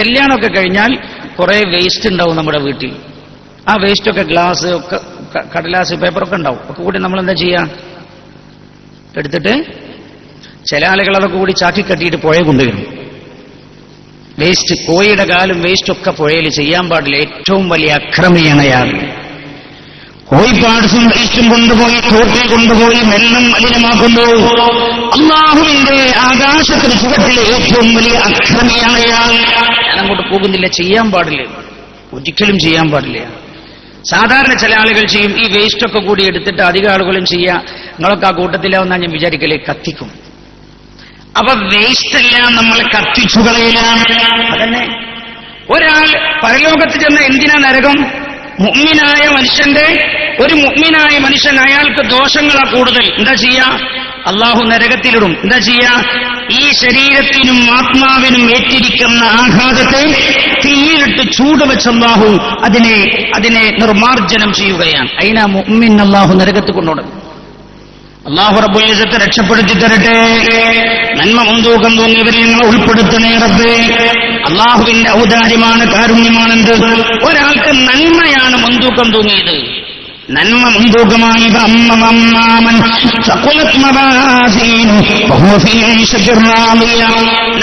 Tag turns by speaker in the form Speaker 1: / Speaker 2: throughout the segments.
Speaker 1: കല്യാണമൊക്കെ കഴിഞ്ഞാൽ കുറെ വേസ്റ്റ് ഉണ്ടാവും നമ്മുടെ വീട്ടിൽ. ആ വേസ്റ്റൊക്കെ ഗ്ലാസ് ഒക്കെ കടലാസ് പേപ്പറൊക്കെ ഉണ്ടാവും. ഒക്കെ കൂടി നമ്മൾ എന്താ ചെയ്യാ? എടുത്തിട്ട് ചില ആളുകൾ അതൊക്കെ കൂടി ചാക്കി കെട്ടിയിട്ട് പുഴ കൊണ്ടുവരും വേസ്റ്റ് കോഴിയുടെ കാലും വേസ്റ്റ് ഒക്കെ പുഴയിൽ ചെയ്യാൻ പാടില്ല. ഏറ്റവും വലിയ അക്രമിയാണ്
Speaker 2: കോഴിപ്പാടസും വേസ്റ്റും കൊണ്ടുപോയി തോട്ടിൽ കൊണ്ടുപോയി വെള്ളം മലിനമാക്കുന്നു അള്ളാഹുവിന്റെ ആകാശത്തിന് ചുവട്ടിലെ ഏറ്റവും വലിയ അക്രമിയാണ് അയാൾ
Speaker 1: ഞാൻ അങ്ങോട്ട് പോകുന്നില്ല ചെയ്യാൻ പാടില്ല. ഒരിക്കലും ചെയ്യാൻ പാടില്ല. സാധാരണ ചില ആളുകൾ ചെയ്യും ഈ വേസ്റ്റ് ഒക്കെ കൂടി എടുത്തിട്ട് അധികം ആളുകളും ചെയ്യുക നിങ്ങളൊക്കെ ആ കൂട്ടത്തിലാവുന്ന ഞാൻ വിചാരിക്കലേ കത്തിക്കും.
Speaker 2: അപ്പൊ വേസ്റ്റ് എല്ലാം നമ്മൾ കത്തിച്ചു കളയലാണ്.
Speaker 1: അതന്നെ. ഒരാൾ പരലോകത്ത് ചെന്ന എന്തിനാ നരകം? മുഗ്മിനായ മനുഷ്യന്റെ ഒരു മുഗ്മിനായ മനുഷ്യൻ അയാൾക്ക് ദോഷങ്ങളാ കൂടുതൽ. എന്താ ചെയ്യാ? അള്ളാഹു നരകത്തിലിടും. എന്താ ചെയ്യാ? ഈ ശരീരത്തിനും ആത്മാവിനും ഏറ്റിരിക്കുന്ന ആഘാതത്തെ തീയിലിട്ട് ചൂട് വെച്ച് അള്ളാഹു അതിനെ അതിനെ നിർമാർജനം ചെയ്യുകയാണ്. അതിനാ മുഗ്മിൻ അള്ളാഹു നരകത്ത് കൊണ്ടുപോകും
Speaker 2: അള്ളാഹു റബ്ബുലിസത്തെ രക്ഷപ്പെടുത്തി തരട്ടെ. നന്മ മുൻതൂക്കം തോന്നിയവരിൽ നിങ്ങൾ ഉൾപ്പെടുത്തണേ റബ്ബേ. അള്ളാഹുവിന്റെ ഔദാര്യമാണ് കാരുണ്യമാണെന്ത്? ഒരാൾക്ക് നന്മയാണ് മുൻതൂക്കം തോന്നിയത്. നന്മ മുൻതൂക്കമായി.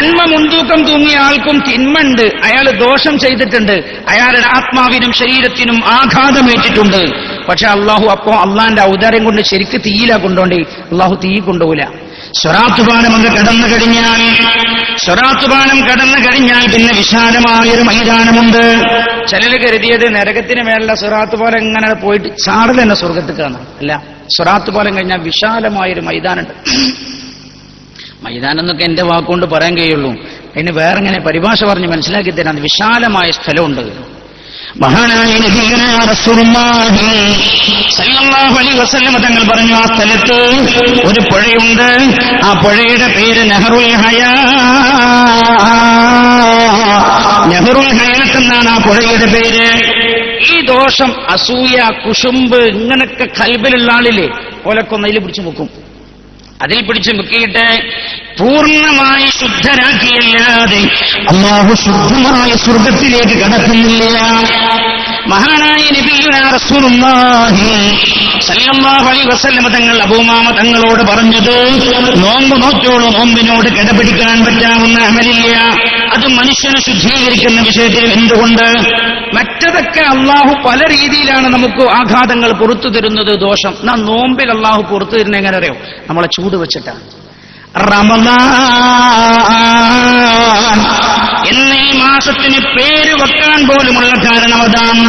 Speaker 1: നന്മ മുൻതൂക്കം തൂങ്ങിയ ആൾക്കും തിന്മണ്ട്. അയാൾ ദോഷം ചെയ്തിട്ടുണ്ട്. അയാളുടെ ആത്മാവിനും ശരീരത്തിനും ആഘാതമേറ്റിട്ടുണ്ട്. പക്ഷെ അള്ളാഹു അപ്പോ അള്ളാന്റെ ഔദാര്യം കൊണ്ട് ശരിക്ക് തീയില കൊണ്ടോണ്ടേ അള്ളാഹു തീ കൊണ്ടുപോല
Speaker 2: സ്വരാത്തുപാനം അങ്ങ് കടന്നു കഴിഞ്ഞാൽ സ്വരാത്തുപാനം കടന്നു കഴിഞ്ഞാൽ പിന്നെ വിശാലമായൊരു മൈതാനമുണ്ട്.
Speaker 1: ചിലര് കരുതിയത് നരകത്തിന് മേലുള്ള സുറാത്ത് പോലെ ഇങ്ങനെ പോയിട്ട് ചാടൽ തന്നെ സ്വർഗത്തിൽ കാണാം അല്ല സുറാത്ത് പോലെ കഴിഞ്ഞാൽ വിശാലമായൊരു മൈതാനുണ്ട് മൈതാനം എന്നൊക്കെ എന്റെ വാക്കുകൊണ്ട് പറയാൻ കഴിയുള്ളൂ. അതിന് വേറെ ഇങ്ങനെ പരിഭാഷ പറഞ്ഞ് മനസ്സിലാക്കി തരാൻ വിശാലമായ സ്ഥലമുണ്ട്.
Speaker 2: മഹാനായ തങ്ങൾ പറഞ്ഞു ആ സ്ഥലത്ത് ഒരു പുഴയുണ്ട്. ആ പുഴയുടെ പേര് നെഹ്റുൽ ഹയാ. നെഹ്റുൽ ഹയാത്ത് എന്നാണ് ആ പുഴയുടെ പേര്.
Speaker 1: ഈ ദോഷം അസൂയ കുശുമ്പ് ഇങ്ങനൊക്കെ കൽബിലുള്ള ആളില്ലേ ഓലക്കൊന്നതിൽ പിടിച്ചു മുക്കും അതിൽ പിടിച്ചു മുക്കിയിട്ട്
Speaker 2: പൂർണമായി ശുദ്ധരാക്കിയല്ലാതെ അള്ളാഹു ശുദ്ധമായ സ്വർഗത്തിലേക്ക് കടക്കുന്നില്ല. മഹാനായ നബിയുന റസൂലുള്ളാഹി സല്ലല്ലാഹു അലൈഹി വസല്ലം തങ്ങൾ അബൂമാമ തങ്ങളോട് പറഞ്ഞത് നോമ്പ് നോറ്റോളൂ നോമ്പിനോട് കിടപിടിക്കാൻ പറ്റാവുന്ന അമലില്ല. അത് മനുഷ്യനെ ശുദ്ധീകരിക്കുന്ന വിഷയത്തിൽ എന്തുകൊണ്ട്?
Speaker 1: മറ്റതൊക്കെ അള്ളാഹു പല രീതിയിലാണ് നമുക്ക് ആഘാതങ്ങൾ പുറത്തു തരുന്നത് ദോഷം. നാം നോമ്പിൽ അള്ളാഹു പുറത്തു തരുന്ന എങ്ങനെ അറിയോ? നമ്മളെ ചൂട് വെച്ചിട്ടാണ്.
Speaker 2: റമദാൻ. എന്ന ഈ മാസത്തിന് പേര് വെക്കാൻ പോലുമുള്ള കാരണം അതാണ്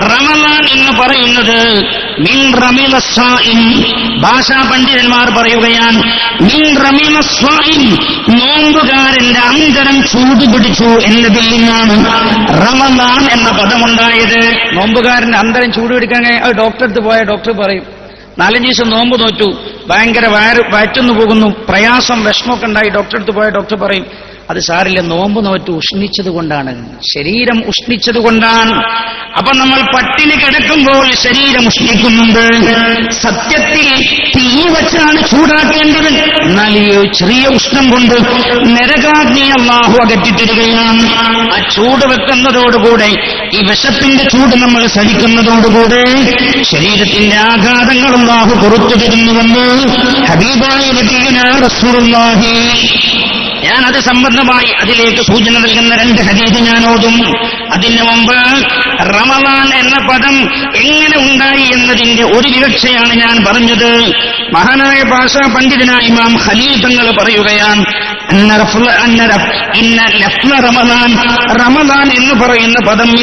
Speaker 2: റമദാൻ എന്ന് പറയുന്നത് മിൻ റമില സ്വാഇം ഭാഷാ പണ്ഡിതന്മാർ പറയുകയാണ് മിൻ റമില സ്വാഇം നോമ്പുകാരന്റെ അന്തരം ചൂട് പിടിച്ചു എന്നതിൽ നിന്നാണ് റമദാൻ എന്ന പദമുണ്ടായത്.
Speaker 1: നോമ്പുകാരന്റെ അന്തരം ചൂട് പിടിക്കാൻ അത് അടുത്ത് പോയ ഡോക്ടർ പറയും നാലഞ്ച് ദിവസം നോമ്പ് നോറ്റു. ഭയങ്കര വയറ് വയറ്റുന്നു പോകുന്നു. പ്രയാസം വിഷമമൊക്കെ ഉണ്ടായി. ഡോക്ടറെ അടുത്ത് പോയ ഡോക്ടർ പറയും അത് സാറില്ല നോമ്പ് നോറ്റ് ഉഷ്ണിച്ചത് കൊണ്ടാണ് ശരീരം ഉഷ്ണിച്ചത് കൊണ്ടാണ്
Speaker 2: അപ്പൊ നമ്മൾ പട്ടിണി കിടക്കുമ്പോൾ ശരീരം ഉഷ്ണിക്കുന്നുണ്ട്. സത്യത്തിൽ തീ വച്ചാണ് ചൂടാക്കേണ്ടത്. എന്നാൽ ഈ ചെറിയ ഉഷ്ണം കൊണ്ട് നരകാഗ്നി അള്ളാഹു അകറ്റിത്തരികയാണ്. ആ ചൂട് വെക്കുന്നതോടുകൂടെ ഈ വിശപ്പിന്റെ ചൂട് നമ്മൾ സഹിക്കുന്നതോടുകൂടെ ശരീരത്തിന്റെ ആഘാതങ്ങൾ അള്ളാഹു പുറത്തു തരുന്നുവെന്ന് ഹബീബായ ഞാൻ സംബന്ധമായി അതിലേക്ക് സൂചന നൽകുന്ന രണ്ട് ഹദീസ് ഞാൻ ഓതും അതിനു മുമ്പ് റമദാൻ എന്ന പദം എങ്ങനെ ഉണ്ടായി എന്നതിന്റെ ഒരു വിവക്ഷയാണ് ഞാൻ പറഞ്ഞത്. മഹാനായ ഭാഷാ പണ്ഡിതനായ ഇമാം ഖലീൽ തങ്ങൾ പറയുകയാണ് റമദാൻ റമദാൻ എന്ന് പറയുന്ന പദം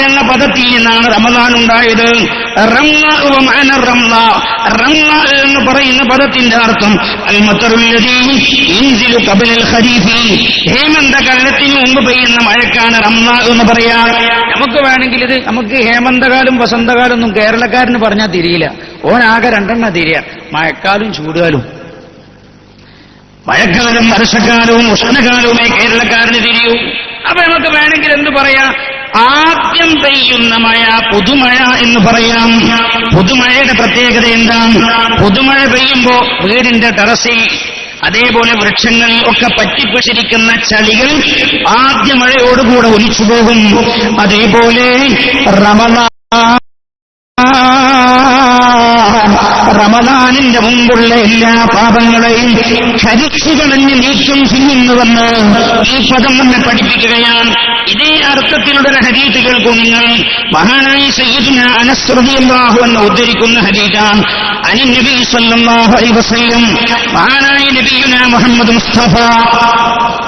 Speaker 2: എന്ന പദത്തിൽ നിന്നാണ് റമദാൻ ഉണ്ടായത്. എന്ന് പറയുന്ന പദത്തിന്റെ അർത്ഥം ഹേമന്ത കാലത്തിന് മുമ്പ് പെയ്യുന്ന മഴക്കാണ് റംന എന്ന് പറയാ
Speaker 1: നമുക്ക് വേണമെങ്കിൽ ഇത് നമുക്ക് ഹേമന്തകാലം വസന്തകാലം ഒന്നും കേരളക്കാരന് പറഞ്ഞാൽ തിരിയില്ല. ഓനാകെ രണ്ടെണ്ണ തിരിയ. മഴക്കാലും ചൂടുകാലും.
Speaker 2: മഴക്കാലം വർഷക്കാലവും ഉഷ്ണകാലവുമേ കേരളക്കാരന് തിരിയൂ. അപ്പൊ നമുക്ക് വേണമെങ്കിൽ എന്ത് പറയാം? ആദ്യം പെയ്യുന്ന മഴ പുതുമഴ എന്ന് പറയാം. പുതുമഴയുടെ പ്രത്യേകത എന്താണ്? പുതുമഴ പെയ്യുമ്പോ വീടിന്റെ ടെറസിൽ അതേപോലെ വൃക്ഷങ്ങൾ ഒക്കെ പറ്റിപ്പിടിച്ചിരിക്കുന്ന ചളികൾ ആദ്യ മഴയോടുകൂടെ ഒലിച്ചു പോകും. അതേപോലെ റമദാൻ റമദാനിന്റെ മുമ്പുള്ള എല്ലാ പാപങ്ങളെയും കരിച്ചു കളഞ്ഞ് നീക്കം ചെയ്യുന്നുവെന്ന് ഈ പദം നമ്മെ പഠിപ്പിക്കുകയാണ്. ഇതേ അർത്ഥത്തിലുള്ള ഹരീത്ത് ഹരീത് കേൾക്കും നിങ്ങൾ. മഹാനായി സയ്യിദിന അനസ്രതിയല്ലാഹു എന്ന് ഉദ്ധരിക്കുന്ന ഹരീതാണ് അനി നബി സല്ലല്ലാഹു അലൈഹി വസല്ലം മഹാനായ നബിയുന മുഹമ്മദ് മുസ്തഫ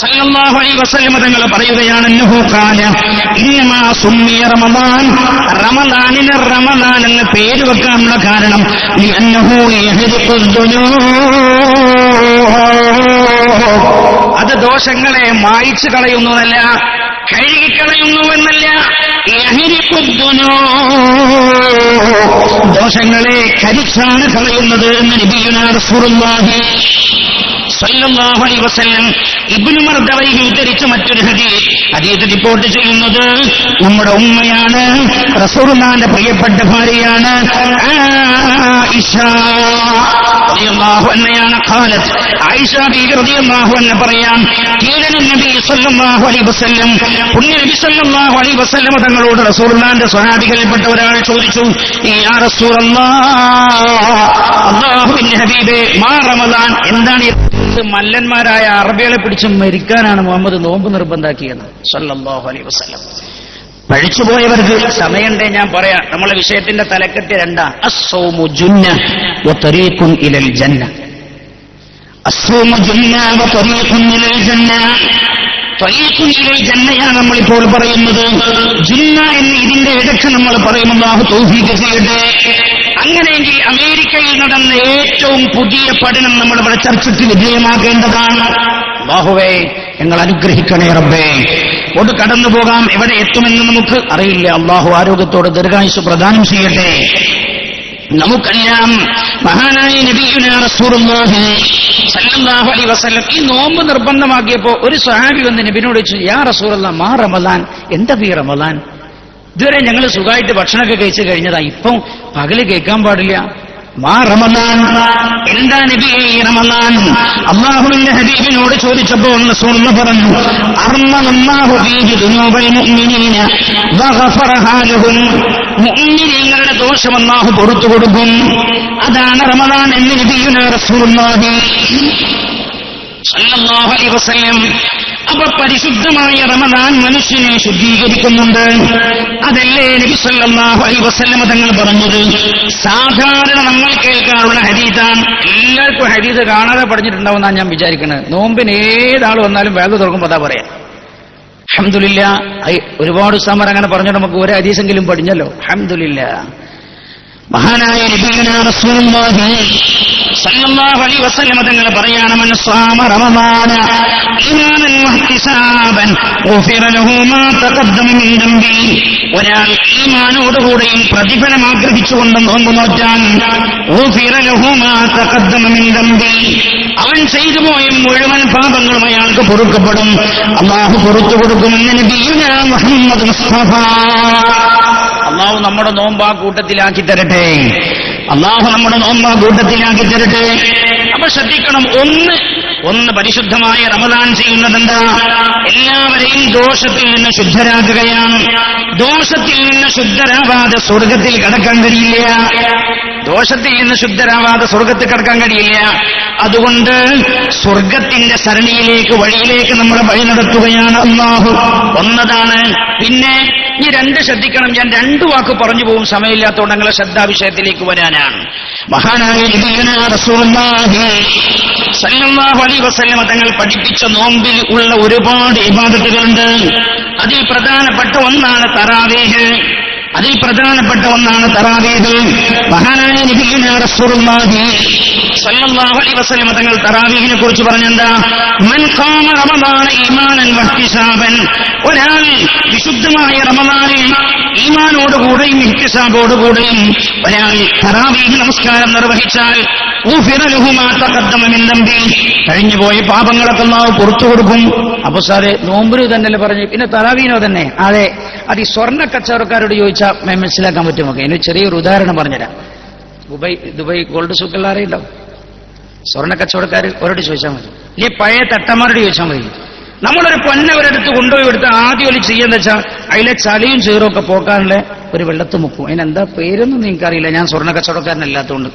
Speaker 2: സല്ലല്ലാഹു അലൈഹി വസല്ലം തങ്ങൾ പറയുകയാണ് റമദാൻ. റമദാനിന് റമദാൻ എന്ന് പേര് വെക്കാനുള്ള കാരണം അത് ദോഷങ്ങളെ മായിച്ചു കളയുന്നുവല്ല കഴുകിക്കളയുന്നുവെന്നല്ല. ദോഷങ്ങളെ കരിച്ചാണ് കളയുന്നത് എന്ന് നബിയുനാ റസൂലുള്ളാഹി സല്ലല്ലാഹു വസല്ലം ഇബ്നു മർദ്ദവൈ ഉദ്ധരിച്ച മറ്റൊരു ഹദീസ്. ഹദീസ് റിപ്പോർട്ട് ചെയ്യുന്നത് നമ്മുടെ ഉമ്മയാണ് റസൂലുള്ളാഹിന്റെ പ്രിയപ്പെട്ട ഭാര്യയാണ്. ആയിഷ ആയിഷ പറയാം വസല്ലം തങ്ങളോട് റസൂലുള്ളാഹിന്റെ സ്വഹാബികളിൽപ്പെട്ട ഒരാൾ ചോദിച്ചു റമദാൻ എന്താണ് മല്ലന്മാരായ അറബികളെ പിടിച്ച് മരിക്കാനാണ് മുഹമ്മദ് നോമ്പ് നിർബന്ധാക്കിയത്. സല്ലാഹു അലൈ വസല്ലം. പഴിച്ചുപോയവർക്ക് സമയണ്ടേ ഞാൻ പറയാം. നമ്മളെ വിഷയത്തിന്റെ തലക്കെട്ട് രണ്ടാ. അസോമു ജുന്ന ഇലൽ ജന്ന. ഇലൽ ജന്ന. ജന്നയാണ് നമ്മളിപ്പോൾ പറയുന്നത്. ജുന്ന എന്ന് ഇതിന്റെ ഇടയ്ക്ക് നമ്മൾ പറയും അല്ലാഹു തൗഫീഖ് ചെയ്യട്ടെ. അങ്ങനെയെങ്കിൽ അമേരിക്കയിൽ നടന്ന ഏറ്റവും പുതിയ പഠനം നമ്മൾ ഇവിടെ ചർച്ചയ്ക്ക് വിധേയമാക്കേണ്ടതാണ് ബാഹുവേ ഞങ്ങൾ അനുഗ്രഹിക്കണേ റബ്ബേ. കൊണ്ട് കടന്നു പോകാം. എവിടെ എത്തുമെന്ന് നമുക്ക് അറിയില്ല. അള്ളാഹു ആരോഗ്യത്തോട് ദീർഘായുസ് പ്രദാനം ചെയ്യട്ടെ. നമുക്കെല്ലാം മഹാനായ നബിയുനാഹി വസല്ലം ഈ നോമ്പ് നിർബന്ധമാക്കിയപ്പോ ഒരു സ്വഹാബി വന്ന് നബിനോട് ചോദിച്ചു യാ റസൂറല്ല മാ റമദാൻ? എന്താ ഈ റമദാൻ? ഇതുവരെ ഞങ്ങൾ സുഖമായിട്ട് ഭക്ഷണമൊക്കെ കഴിച്ചു കഴിഞ്ഞതാ. ഇപ്പം പകൽ കേൾക്കാൻ പാടില്ല. എന്താ നബിയെ ഈ റമദാൻ? അള്ളാഹുവിന്റെ ഹബീബിനോട് ചോദിച്ചപ്പോൾ റസൂലുള്ള പറഞ്ഞു മുഅ്മിനീങ്ങളുടെ ദോഷം അല്ലാഹു പുറത്തു കൊടുക്കും. അതാണ് റമദാൻ എന്ന് നബിയുനാ റസൂലുള്ളാഹി അലൈഹി വസല്ലം അപ്പൊ പരിശുദ്ധമായ റമദാൻ മനുഷ്യനെ ശുദ്ധീകരിക്കുന്നുണ്ട്. അതല്ലേ നബി അലൈഹി വസല്ലമ തങ്ങൾ പറഞ്ഞത്? സാധാരണ നമ്മൾ കേൾക്കാറുള്ള ഹദീസാണ് എല്ലാവർക്കും ഹരീത് കാണാതെ പഠിച്ചിട്ടുണ്ടാവുമെന്നാണ് ഞാൻ വിചാരിക്കുന്നത്. നോമ്പിന് ഏതാൾ വന്നാലും വേഗം തുറക്കുമ്പോൾ അതാ പറയാം. അഹമ്മദില്ല ഒരുപാട് സമരം അങ്ങനെ പറഞ്ഞു നമുക്ക് ഒരു ഹരീസെങ്കിലും പഠിഞ്ഞല്ലോ. അഹമ്മദില്ല മഹാനായ തങ്ങൾ പറയാണ് ഒരാൾ ഈമാനോടുകൂടെയും പ്രതിഫലം ആഗ്രഹിച്ചുകൊണ്ട് നോമ്പ് ദംബി. അവൻ ചെയ്തു പോയ മുഴുവൻ പാപങ്ങളും അയാൾക്ക് പൊറുക്കപ്പെടും. അള്ളാഹു പൊറത്തു കൊടുക്കുമെന്ന് നബിയുനാ മുഹമ്മദ് മുസ്തഫ. അള്ളാഹു നമ്മുടെ നോമ്പ് ആ കൂട്ടത്തിലാക്കി തരട്ടെ. അള്ളാഹു നമ്മുടെ നോമ്പ് ആ കൂട്ടത്തിലാക്കി തരട്ടെ. അപ്പൊ ശ്രദ്ധിക്കണം ഒന്ന് ഒന്ന് പരിശുദ്ധമായ റമദാൻ ചെയ്യുന്നതെന്താ? എല്ലാവരെയും ദോഷത്തിൽ നിന്ന് ശുദ്ധരാക്കുകയാണ് ദോഷത്തിൽ നിന്ന് ശുദ്ധരാവാതെ സ്വർഗത്തിൽ കടക്കാൻ കഴിയില്ല. ദോഷത്തിൽ നിന്ന് ശുദ്ധരാവാതെ സ്വർഗത്തിൽ കടക്കാൻ കഴിയില്ല. അതുകൊണ്ട് സ്വർഗത്തിന്റെ സരണിയിലേക്ക് വഴിയിലേക്ക് നമ്മളെ വഴി നടത്തുകയാണ് അള്ളാഹു. ഒന്നതാണ് പിന്നെ ഈ രണ്ട് ശ്രദ്ധിക്കണം. ഞാൻ രണ്ടു വാക്ക് പറഞ്ഞു പോകും. സമയമില്ലാത്തതുകൊണ്ട് ഞങ്ങളെ ശ്രദ്ധാവിഷയത്തിലേക്ക് വരാനാണ്. മഹാനായ തങ്ങൾ പഠിപ്പിച്ച നോമ്പിൽ ഉള്ള ഒരുപാട് ഇബാദത്തുകളുണ്ട്. അതിൽ പ്രധാനപ്പെട്ട ഒന്നാണ് തറാവീഹ്. അതിൽ പ്രധാനപ്പെട്ട ഒന്നാണ് തറാവീഹ് മഹാനായ തങ്ങൾ തറാവീഹിനെ കുറിച്ച് പറഞ്ഞെന്താ? മൻ ഒരാൾ വിശുദ്ധമായ റമദാനിൽ ഈമാനോടുകൂടെയും ഇഹ്തിസാബോടുകൂടെയും ഒരാൾ തറാവീഹ് നമസ്കാരം നിർവഹിച്ചാൽ കഴിഞ്ഞു കഴിഞ്ഞുപോയ പാപങ്ങളൊക്കെ അല്ലാഹു പുറത്തു കൊടുക്കും. അപ്പൊ സാറേ നോമ്പിന് തന്നെയല്ലേ പറഞ്ഞു? പിന്നെ തറാവീനോ തന്നെ. അതെ. അത് ഈ സ്വർണ കച്ചവടക്കാരോട് ചോദിച്ചാൽ മനസ്സിലാക്കാൻ പറ്റുമോ? ഇനി ചെറിയൊരു ഉദാഹരണം പറഞ്ഞുതരാം. ദുബൈ ദുബൈ ഗോൾഡ് സൂക്കെല്ലാം അറിയണ്ടോ
Speaker 1: സ്വർണ കച്ചവടക്കാർ അവരോട് ചോദിച്ചാൽ മതി. ഇനി പഴയ തട്ടന്മാരോട് ചോദിച്ചാൽ മതി. നമ്മളൊരു പൊന്ന ഒരിടത്ത് കൊണ്ടുപോയി എടുത്ത് ആദ്യം ഒരു ചെയ്യുന്ന വെച്ചാൽ അതിലെ ചളിയും ചീറും ഒക്കെ പോക്കാനുള്ള ഒരു വെള്ളത്ത് മുക്കും. അതിനെന്താ പേരൊന്നും നിങ്ങൾക്കറിയില്ല. ഞാൻ സ്വർണ കച്ചവടക്കാരനല്ലാത്തതുകൊണ്ട്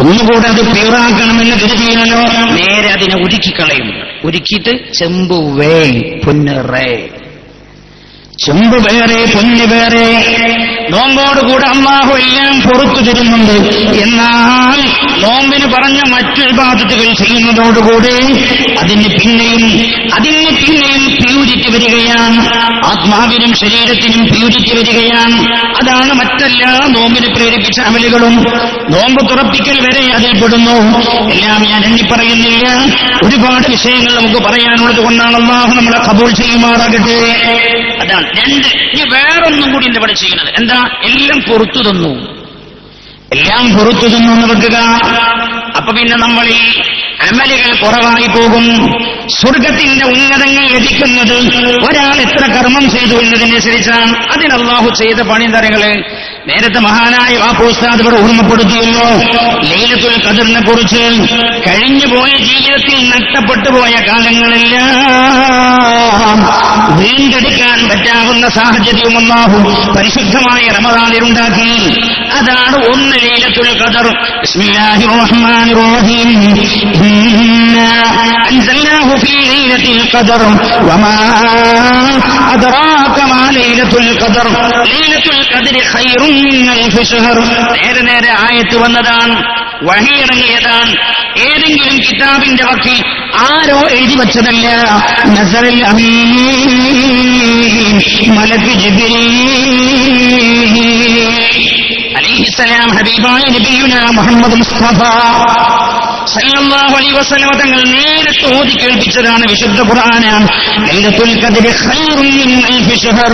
Speaker 2: ഒന്നുകൂടെ അത് പ്യൂറാക്കണമെന്ന് കരുതിയാലോ?
Speaker 1: നേരെ അതിനെ ഉരുക്കിക്കളയും. ഉരുക്കിയിട്ട് ചെമ്പുവേ വേ പൊന്ന് റേ.
Speaker 2: ചെമ്പ് വേറെ പൊന്നി വേറെ
Speaker 1: നോമ്പോടുകൂടെ അള്ളാഹു എല്ലാം പുറത്തു തരുന്നുണ്ട് എന്നാൽ നോമ്പിന് പറഞ്ഞ മറ്റു വിഭാഗത്തുകൾ ചെയ്യുന്നതോടുകൂടി അതിന് പിന്നെയും അതിന് പിന്നെയും പ്യൂരിറ്റി വരികയാണ്. ആത്മാവിനും ശരീരത്തിനും പ്യൂരിറ്റി വരികയാണ്. അതാണ് മറ്റെല്ലാ നോമ്പിന് പ്രേരിപ്പിച്ച അമലുകളും. നോമ്പ് തുറപ്പിക്കൽ വരെ അതിൽ പെടുന്നു. എല്ലാം ഞാൻ എണ്ണി പറയുന്നില്ല. ഒരുപാട് വിഷയങ്ങൾ നമുക്ക് പറയാനുള്ളത് കൊണ്ടാണ് അള്ളാഹു നമ്മളെ കബൂൾ ചെയ്യുമാറാകട്ടെ. അതാണ് രണ്ട്. ഇനി വേറൊന്നും കൂടി ഇവിടെ ചെയ്യുന്നത്. എന്താ എല്ലാം പുറത്തു തന്നു.
Speaker 2: എല്ലാം പുറത്തു തന്നു എന്ന് വെക്കുക.
Speaker 1: അപ്പൊ പിന്നെ നമ്മൾ ഈ അമലുകൾ കുറവായി പോകും. സ്വർഗത്തിന്റെ ഉന്നതങ്ങൾ ലഭിക്കുന്നത് ഒരാൾ എത്ര കർമ്മം ചെയ്തു എന്നതിനനുസരിച്ചാണ്. അതിന് ചെയ്ത പണിതറകൾ നേരത്തെ മഹാനായ വാപ്പുസ്താദ് ഇവിടെ ഓർമ്മപ്പെടുത്തിയിരുന്നു. ലൈലത്തുൽ കതിറിനെ കുറിച്ച് കഴിഞ്ഞു പോയ ജീവിതത്തിൽ നഷ്ടപ്പെട്ടു പോയ കാലങ്ങളെല്ലാം വീണ്ടെടുക്കാൻ പറ്റാവുന്ന സാഹചര്യവും ഒന്നാകും പരിശുദ്ധമായ റമദാനിലുണ്ടാക്കി അതാണ് ഒന്ന് ലൈലത്തുൽ ഖദർ. ബിസ്മില്ലാഹിർ റഹ്മാനിർ റഹീം. അൻസൽനാഹു ഫീ ഖദർ. വമാ മാ ലൈലത്തുൽ ഖദർ. ലൈലത്തുൽ ശഹർ നേരെ നേരെ ആയത്ത് വന്നതാണ്. വഹിയിറങ്ങിയതാണ് ഏതെങ്കിലും കിതാബിന്റെ വക്കി ആരോ എഴുതി വച്ചതല്ല. നസറിൽ മലക്ക് അലിഹിസലാം ഹബീബായ നബിയുന മുഹമ്മദ് മുസ്തഫ. സല്ലല്ലാഹു അലൈഹി തങ്ങൾ നേരിട്ട് ഓതി കേൾപ്പിച്ചതാണ് വിശുദ്ധ ശഹർ.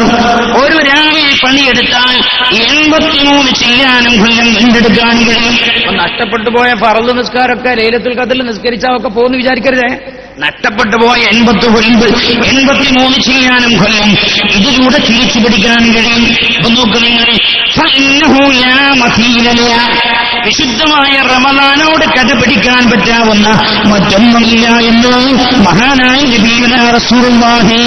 Speaker 1: ഒരു രാവിലെ പണിയെടുത്താൽ എൺപത്തിമൂന്ന് ചില്ലാനും കൊല്ലം വീണ്ടെടുക്കാൻ കഴിയും. നഷ്ടപ്പെട്ടു പോയ ഫറൽ നിസ്കാരമൊക്കെ ലൈലത്തുൽ ഖദ്രിൽ നിസ്കരിച്ചാൽ ഒക്കെ പോകുന്നു വിചാരിക്കരുതേ. നഷ്ടപ്പെട്ടു പോയ എൺപത്തി ഒൻപത് എൺപത്തിമൂന്ന് ചെയ്യാനും കൊല്ലും. ഇതിലൂടെ തിരിച്ചു പിടിക്കാനും കഴിയും. ഇപ്പൊ നോക്ക് നിങ്ങൾ വിശുദ്ധമായ റമദാനോട് കഥ പിടിക്കാൻ പറ്റാവുന്ന മറ്റൊന്നുമില്ല എന്ന് മഹാനായ നബീന റസൂർവാഹി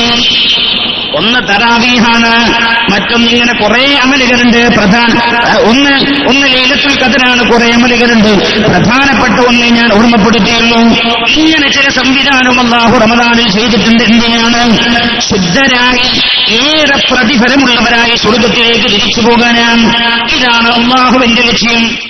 Speaker 1: ഒന്ന് തറാവീഹാണ് മറ്റൊന്ന് ഇങ്ങനെ കുറെ അമലുകളുണ്ട്. പ്രധാന ഒന്ന് ഒന്ന് ലീലത്തിൽ കതിരാണ് കുറെ അമലുകളുണ്ട്. പ്രധാനപ്പെട്ട ഒന്ന് ഞാൻ ഓർമ്മപ്പെടുത്തിയുള്ളൂ. ഇങ്ങനെ ചില സംവിധാനം അള്ളാഹു റമദാനിൽ ചെയ്തിട്ടുണ്ട്. എന്തിനാണ്? ശുദ്ധരായി ഏറെ പ്രതിഫലമുള്ളവരായി സ്വർഗത്തിലേക്ക് തിരിച്ചു പോകാനാണ്. ഇതാണ് അള്ളാഹുവിന്റെ ലക്ഷ്യം.